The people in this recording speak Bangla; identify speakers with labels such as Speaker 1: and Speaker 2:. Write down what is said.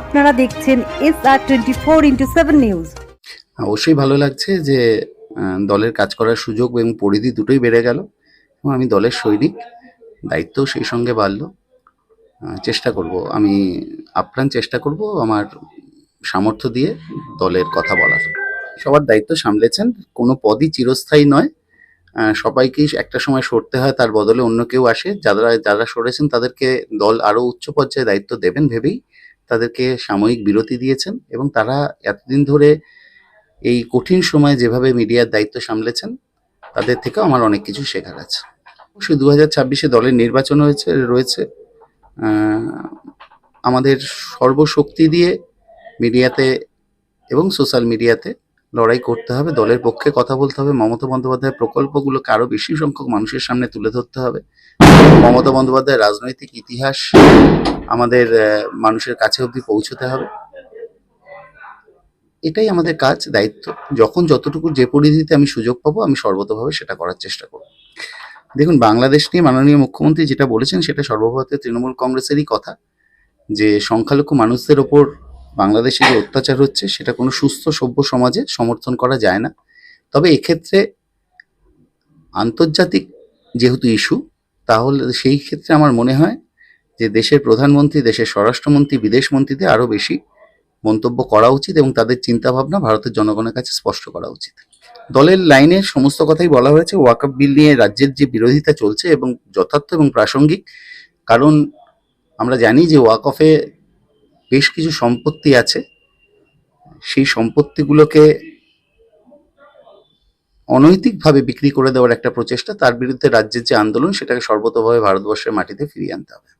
Speaker 1: আপনারা দেখছেন S R twenty four into seven news
Speaker 2: অবশ্যই ভালো লাগছে যে দলের কাজ করার সুযোগ এবং পরিধি দুটোই বেড়ে গেল এবং আমি দলের সৈনিক, দায়িত্বও সেই সঙ্গে বাড়লো। চেষ্টা করব, আমি আপ্রাণ চেষ্টা করব আমার সামর্থ্য দিয়ে দলের কথা বলার। সবার দায়িত্ব সামলেছেন, কোনো পদই চিরস্থায়ী নয়। সবাইকেই একটা সময় সরতে হয়, তার বদলে অন্য কেউ আসে। যারা যারা সরেছেন তাদেরকে দল আরও উচ্চ পর্যায়ে দায়িত্ব দেবেন ভেবেই তাদেরকে সাময়িক বিরতি দিয়েছেন এবং তারা এতদিন ধরে এই কঠিন সময়ে যেভাবে মিডিয়ার দায়িত্ব সামলেছেন, তাদের থেকেও আমার অনেক কিছু শেখার আছে। অবশ্যই দু হাজার ছাব্বিশে দলের নির্বাচন হয়েছে, রয়েছে। আমাদের সর্বশক্তি দিয়ে মিডিয়াতে এবং সোশ্যাল মিডিয়াতে লড়াই করতে হবে, দলের পক্ষে কথা বলতে হবে, মমতা বন্দ্যোপাধ্যায়ের প্রকল্পগুলোকে আরও বেশি সংখ্যক মানুষের সামনে তুলে ধরতে হবে। মমতা বন্দ্যোপাধ্যায়ের রাজনৈতিক ইতিহাস আমাদের মানুষের কাছে অবধি পৌঁছতে হবে। এটাই আমাদের কাজ, দায়িত্ব। যখন যতটুকু যে পরিধিতে আমি সুযোগ পাবো, আমি সর্বতভাবে সেটা করার চেষ্টা করব। দেখুন, বাংলাদেশ নিয়ে মাননীয় মুখ্যমন্ত্রী যেটা বলেছেন, সেটা সর্বভারতীয় তৃণমূল কংগ্রেসেরই কথা যে সংখ্যালঘু মানুষদের ওপর বাংলাদেশে যে অত্যাচার হচ্ছে, সেটা কোনো সুস্থ, সভ্য সমাজে সমর্থন করা যায় না। তবে এক্ষেত্রে আন্তর্জাতিক যেহেতু ইস্যু, তাহলে সেই ক্ষেত্রে আমার মনে হয় যে দেশের প্রধানমন্ত্রী, দেশের স্বরাষ্ট্রমন্ত্রী, বিদেশমন্ত্রীদের আরও বেশি মন্তব্য করা উচিত এবং তাদের চিন্তাভাবনা ভারতের জনগণের কাছে স্পষ্ট করা উচিত। দলের লাইনে সমস্ত কথাই বলা হয়েছে, ওয়াকআপ বিল নিয়ে রাজ্যের যে বিরোধিতা চলছে এবং যথার্থ এবং প্রাসঙ্গিক, কারণ আমরা জানি যে ওয়াকফে বেশ কিছু সম্পত্তি আছে। সেই সম্পত্তিগুলোকে অনৈতিকভাবে বিক্রি করে দেওয়ার একটা প্রচেষ্টা, তার বিরুদ্ধে রাজ্যের যে আন্দোলন, সেটাকে সর্বতভাবে ভারতবর্ষের মাটিতে ফিরিয়ে আনতে হবে।